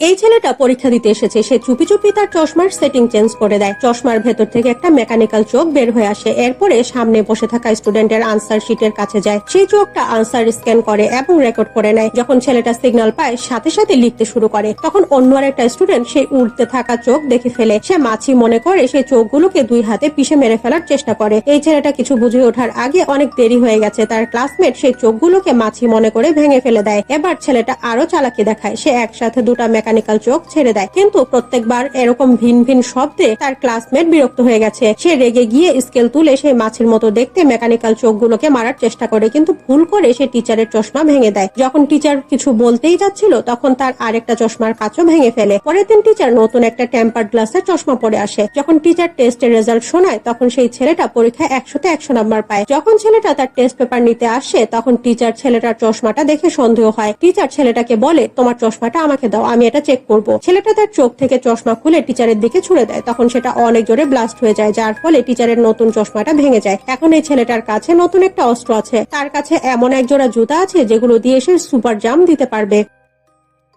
এই ছেলেটা পরীক্ষা দিতে এসেছে। সে চুপি চুপি তার চশমার সেটিং চেঞ্জ করে দেয়। চশমার ভেতর থেকে একটা মেকানিক্যাল চোখ বের হয়ে আসে। এরপরে সামনে বসে থাকা স্টুডেন্টের আনসার শিটের কাছে যায়। সেই চোখটা আনসার স্ক্যান করে এবং রেকর্ড করে নেয়। যখন ছেলেটা সিগন্যাল পায়, সাথে সাথে লিখতে শুরু করে। তখন অন্য আর একটা স্টুডেন্ট সেই উড়তে থাকা চোখ দেখে ফেলে। সে মাছি মনে করে সেই চোখগুলোকে দুই হাতে পিষে মেরে ফেলার চেষ্টা করে। এই ছেলেটা কিছু বুঝে ওঠার আগে অনেক দেরি হয়ে গেছে। তার ক্লাসমেট সেই চোখগুলোকে মাছি মনে করে ভেঙে ফেলে দেয়। এবার ছেলেটা আরও চালাকি দেখায়। সে একসাথে দুটা মেকানিক্যাল চোখ ছেড়ে দেয়। কিন্তু প্রত্যেকবার এরকম ভিন ভিন শব্দে তার ক্লাসমেট বিরক্ত হয়ে গেছে। সে রেগে গিয়ে স্কেল তুলে সেই মাছের মতো দেখতে মেকানিক্যাল চোখগুলোকে মারার চেষ্টা করে, কিন্তু ভুল করে সে টিচারের চশমা ভেঙে দেয়। যখন টিচার কিছু বলতেই যাচ্ছিল, তখন তার আরেকটা চশমার কাঁচও ভেঙে ফেলে। পরের দিন টিচার নতুন একটা টেম্পার গ্লাসের চশমা পরে আসে। যখন টিচার টেস্টের রেজাল্ট শোনায়, তখন সেই ছেলেটা পরীক্ষায় একশোতে একশো নাম্বার পায়। যখন ছেলেটা তার টেস্ট পেপার নিতে আসে, তখন টিচার ছেলেটার চশমাটা দেখে সন্দেহ হয়। টিচার ছেলেটাকে বলে, তোমার চশমাটা আমাকে দাও, আমি এটা চেক করব। ছেলেটা তার চোখ থেকে চশমা খুলে টিচারের দিকে ছুড়ে দেয়। তখন সেটা অনেক জোরে ব্লাস্ট হয়ে যায়, যার ফলে টিচারের নতুন চশমাটা ভেঙে যায়। এখন এই ছেলেটার কাছে নতুন একটা অস্ত্র আছে। তার কাছে এমন এক জোড়া জুতা আছে, যেগুলো দিয়ে সে সুপার জাম দিতে পারবে।